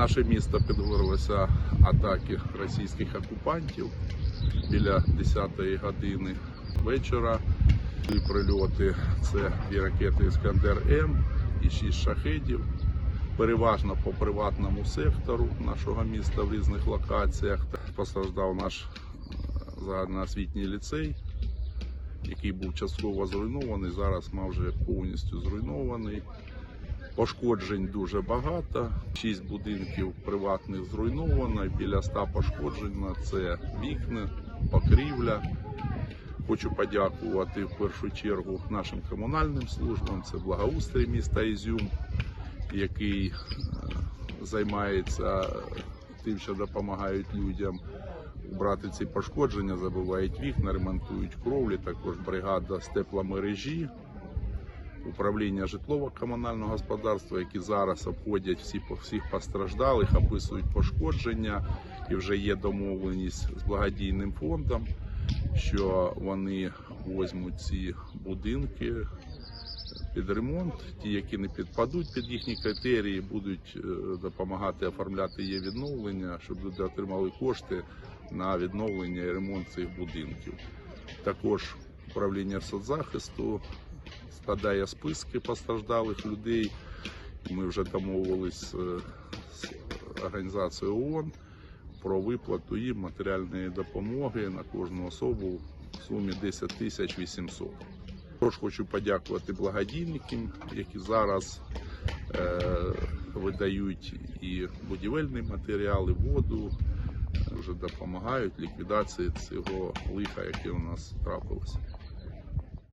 Наше місто підгорилося атаки російських окупантів біля 10-ї години вечора. І прильоти це і ракети Іскандер М, і 6 шахедів. Переважно по приватному сектору нашого міста в різних локаціях. Постраждав наш е, загальноосвітній ліцей, який був частково зруйнований. Зараз майже повністю зруйнований. Пошкоджень дуже багато. Шість будинків приватних зруйновано. Біля ста пошкоджено. Це вікна, покрівля. Хочу подякувати в першу чергу нашим комунальним службам. Це благоустрій міста Ізюм, який е, займається тим, що допомагають людям убрати ці пошкодження, забивають вікна, ремонтують кровлі. Також бригада з тепломережі управління житлово-комунального господарства, які зараз обходять всі всіх постраждалих, описують пошкодження, і вже є домовленість з благодійним фондом, що вони візьмуть ці будинки під ремонт. Ті, які не підпадуть під їхні критерії, будуть е, допомагати оформляти її відновлення, щоб люди отримали кошти на відновлення і ремонт цих будинків. Також управління соцзахисту складає списки постраждалих людей. Ми вже домовились е, з організацією ООН про виплату їм матеріальної допомоги на кожну особу в сумі 10 тисяч 800. Також хочу подякувати благодійникам, які зараз е, видають і будівельні матеріали, воду, вже допомагають ліквідації цього лиха, яке у нас трапилося.